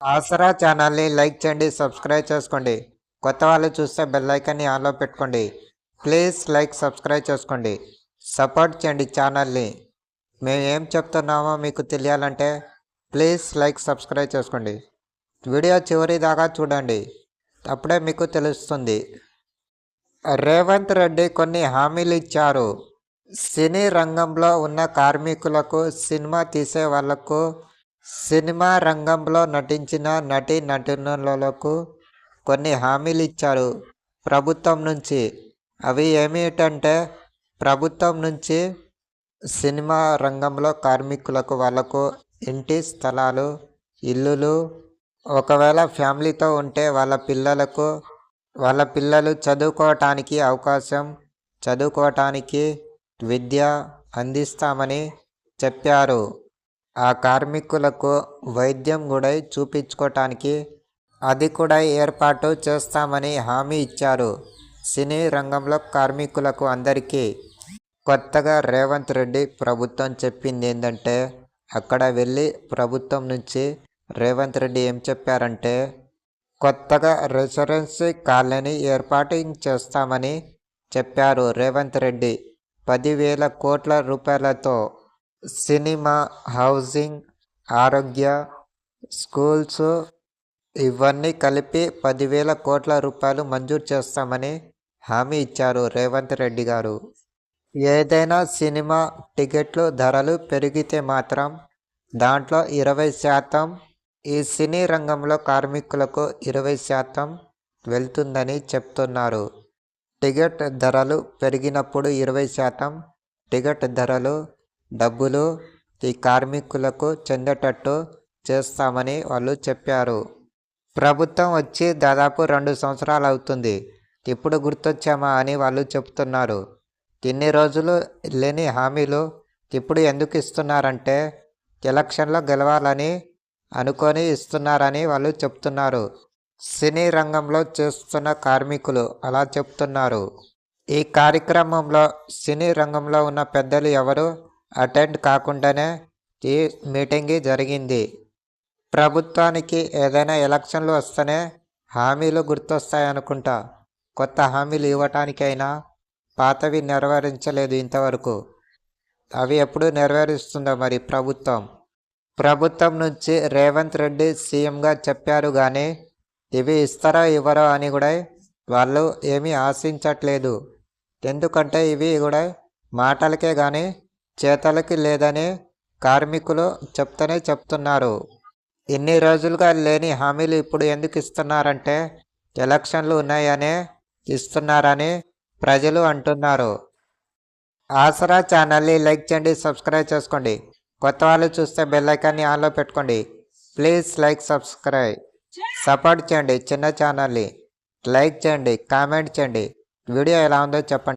ఆసరా ఛానల్ని లైక్ చేయండి సబ్స్క్రైబ్ చేసుకోండి. కొత్త వాళ్ళు చూస్తే బెల్లైకాన్ని ఆన్లో పెట్టుకోండి. ప్లీజ్ లైక్ సబ్స్క్రైబ్ చేసుకోండి. సపోర్ట్ చేయండి ఛానల్ని. మేము ఏం చెప్తున్నామో మీకు తెలియాలంటే ప్లీజ్ లైక్ సబ్స్క్రైబ్ చేసుకోండి. వీడియో చివరి దాకా చూడండి. అప్పుడే మీకు తెలుస్తుంది. రేవంత్ రెడ్డి కొన్ని హామీలు ఇచ్చారు. సినీ రంగంలో ఉన్న కార్మికులకు సినిమా తీసే వాళ్ళకు సినిమా రంగంలో నటించిన నటి నటులకు కొన్ని హామీలు ఇచ్చారు ప్రభుత్వం నుంచి. అవి ఏమిటంటే ప్రభుత్వం నుంచి సినిమా రంగంలో కార్మికులకు వాళ్ళకు ఇంటి స్థలాలు ఇల్లులు ఒకవేళ ఫ్యామిలీతో ఉంటే వాళ్ళ పిల్లలకు వాళ్ళ పిల్లలు చదువుకోవటానికి అవకాశం చదువుకోవటానికి విద్య అందిస్తామని చెప్పారు. ఆ కార్మికులకు వైద్యం కూడా చూపించుకోవటానికి అది కూడా ఏర్పాటు చేస్తామని హామీ ఇచ్చారు. సినీ రంగంలో కార్మికులకు అందరికీ కొత్తగా రేవంత్ రెడ్డి ప్రభుత్వం చెప్పింది ఏంటంటే అక్కడ వెళ్ళి ప్రభుత్వం నుంచి రేవంత్ రెడ్డి ఏం చెప్పారంటే కొత్తగా రెసిడెన్సీ కాలనీ ఏర్పాటు చేస్తామని చెప్పారు రేవంత్ రెడ్డి. పదివేల కోట్ల రూపాయలతో సినిమా హౌసింగ్ ఆరోగ్య స్కూల్స్ ఇవన్నీ కలిపి పదివేల కోట్ల రూపాయలు మంజూరు చేస్తామని హామీ ఇచ్చారు రేవంత్ రెడ్డి గారు. ఏదైనా సినిమా టికెట్లు ధరలు పెరిగితే మాత్రం దాంట్లో ఇరవై శాతం ఈ సినీ రంగంలో కార్మికులకు ఇరవై శాతం వెళ్తుందని చెప్తున్నారు. టికెట్ ధరలు పెరిగినప్పుడు ఇరవై శాతం టికెట్ ధరలు డబ్బులు ఈ కార్మికులకు చెందేటట్టు చేస్తామని వాళ్ళు చెప్పారు. ప్రభుత్వం వచ్చి దాదాపు రెండు సంవత్సరాలు అవుతుంది. ఇప్పుడు గుర్తొచ్చామా అని వాళ్ళు చెప్తున్నారు. ఇన్ని రోజులు లేని హామీలు ఇప్పుడు ఎందుకు ఇస్తున్నారంటే ఎలక్షన్లో గెలవాలని అనుకొని ఇస్తున్నారని వాళ్ళు చెప్తున్నారు. సినీ రంగంలో చేస్తున్న కార్మికులు అలా చెప్తున్నారు. ఈ కార్యక్రమంలో సినీ రంగంలో ఉన్న పెద్దలు ఎవరు? అటెండ్ కాకుండానే ఈ మీటింగ్ జరిగింది. ప్రభుత్వానికి ఏదైనా ఎలక్షన్లు వస్తేనే హామీలు గుర్తొస్తాయనుకుంటా. కొత్త హామీలు ఇవ్వటానికైనా పాతవి నెరవేరించలేదు ఇంతవరకు. అవి ఎప్పుడు నెరవేరుస్తుందో మరి ప్రభుత్వం. ప్రభుత్వం నుంచి రేవంత్ రెడ్డి సీఎంగా చెప్పారు కానీ ఇవి ఇస్తారో ఇవ్వరో అని కూడా వాళ్ళు ఏమీ ఆశించట్లేదు. ఎందుకంటే ఇవి కూడా మాటలకే కానీ చేతలకి లేదని కార్మికులు చెప్తూనే చెప్తున్నారు. ఇన్ని రోజులుగా లేని హామీలు ఇప్పుడు ఎందుకు ఇస్తున్నారంటే ఎలక్షన్లు ఉన్నాయనే ఇస్తున్నారని ప్రజలు అంటున్నారు. ఆసరా ఛానల్ని లైక్ చేయండి సబ్స్క్రైబ్ చేసుకోండి. కొత్త వాళ్ళు చూస్తే బెల్లైకాన్ని ఆన్లో పెట్టుకోండి. Please like subscribe. సపోర్ట్ చేయండి చిన్న ఛానల్ని. లైక్ చేయండి కామెంట్ చేయండి. వీడియో ఎలా ఉందో చెప్పండి.